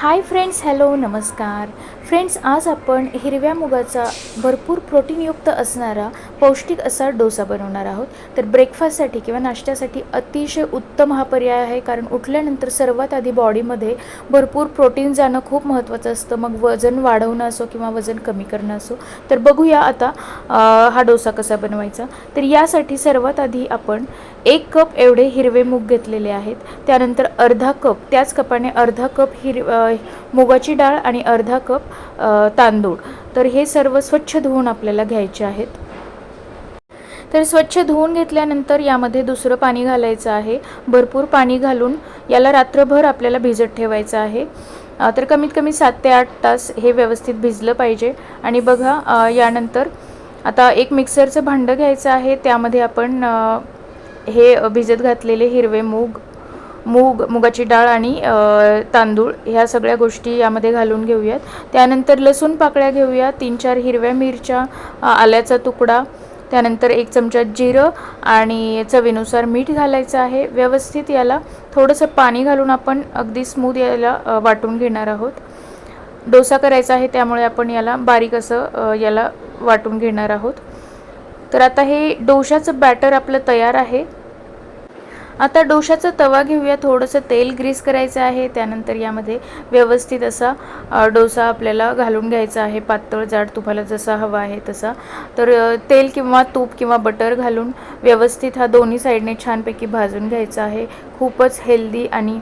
हाय friends hello नमस्कार friends आज आपण हिरव्या मुगाचा भरपूर प्रोटीनयुक्त असणारा पौष्टिक असा डोसा बनवणार आहोत. तर ब्रेकफास्टसाठी किंवा नाश्त्यासाठी अतिशय उत्तम हा पर्याय आहे कारण उठल्यानंतर सर्वात आधी बॉडीमध्ये भरपूर प्रोटीन जाणं खूप महत्त्वाचं असतं. मग वजन वाढवणं असो किंवा वजन कमी करणं असो. तर बघूया आता हा डोसा कसा बनवायचा. तर यासाठी सर्वात आधी आपण एक कप एवढे हिरवे मूग घेतलेले आहेत. त्यानंतर अर्धा कप त्याच कपाने अर्धा कप हिर मुगाची डाळ आणि अर्धा कप तांदूळ. तर हे सर्व स्वच्छ धुवून आपल्याला घ्यायचे आहेत. तर स्वच्छ धुवून घेतल्यानंतर यामध्ये दुसरं पाणी घालायचं आहे. भरपूर पाणी घालून याला रात्रभर आपल्याला भिजत ठेवायचं आहे. तर कमीत कमी सात ते आठ तास हे व्यवस्थित भिजलं पाहिजे. आणि बघा यानंतर आता एक मिक्सरचं भांडं घ्यायचं आहे. त्यामध्ये आपण हे भिजत घातलेले हिरवे मूग मूग मुगाची डाळ आणि तांदूळ ह्या सगळ्या गोष्टी यामध्ये घालून घेऊयात. त्यानंतर लसूण पाकळ्या घेऊया तीन चार हिरव्या मिरच्या आल्याचा तुकडा त्यानंतर एक चमचा जिरं आणि चवीनुसार मीठ घालायचं आहे. व्यवस्थित याला थोडंसं पाणी घालून आपण अगदी स्मूथ याला वाटून घेणार आहोत. डोसा करायचा आहे त्यामुळे आपण याला बारीक असं याला वाटून घेणार आहोत. तर आता हे डोशाचं बॅटर आपलं तयार आहे. आता डोशाचा तवा घेऊया थोडंसं तेल ग्रीस करायचं आहे त्यानंतर यामध्ये व्यवस्थित असा डोसा आपल्याला घालून घ्यायचा आहे पातळ जाड तुम्हाला जसा हवा आहे तसा. तर तेल किंवा तूप किंवा बटर घालून व्यवस्थित हा दोन्ही साईडने छानपैकी भाजून घ्यायचा आहे. खूपच हेल्दी आणि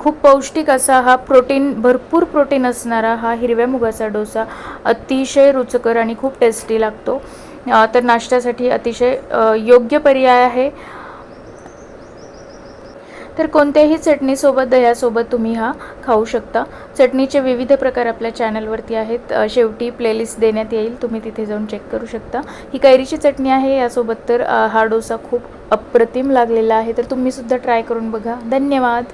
खूप पौष्टिक असा हा प्रोटीन भरपूर प्रोटीन असणारा हा हिरव्या मुगाचा डोसा अतिशय रुचकर आणि खूप टेस्टी लागतो. तर नाश्त्यासाठी अतिशय योग्य पर्याय आहे. तर कोणत्याही चटणीसोबत दह्यासोबत तुम्ही हा खाऊ शकता. चटणीचे विविध प्रकार आपल्या चॅनलवरती आहेत. शेवटी प्लेलिस्ट देण्यात येईल. तुम्ही तिथे जाऊन चेक करू शकता. ही कैरीची चटणी आहे. यासोबत तर हा डोसा खूप अप्रतिम लागलेला आहे. तर तुम्हीसुद्धा ट्राय करून बघा. धन्यवाद.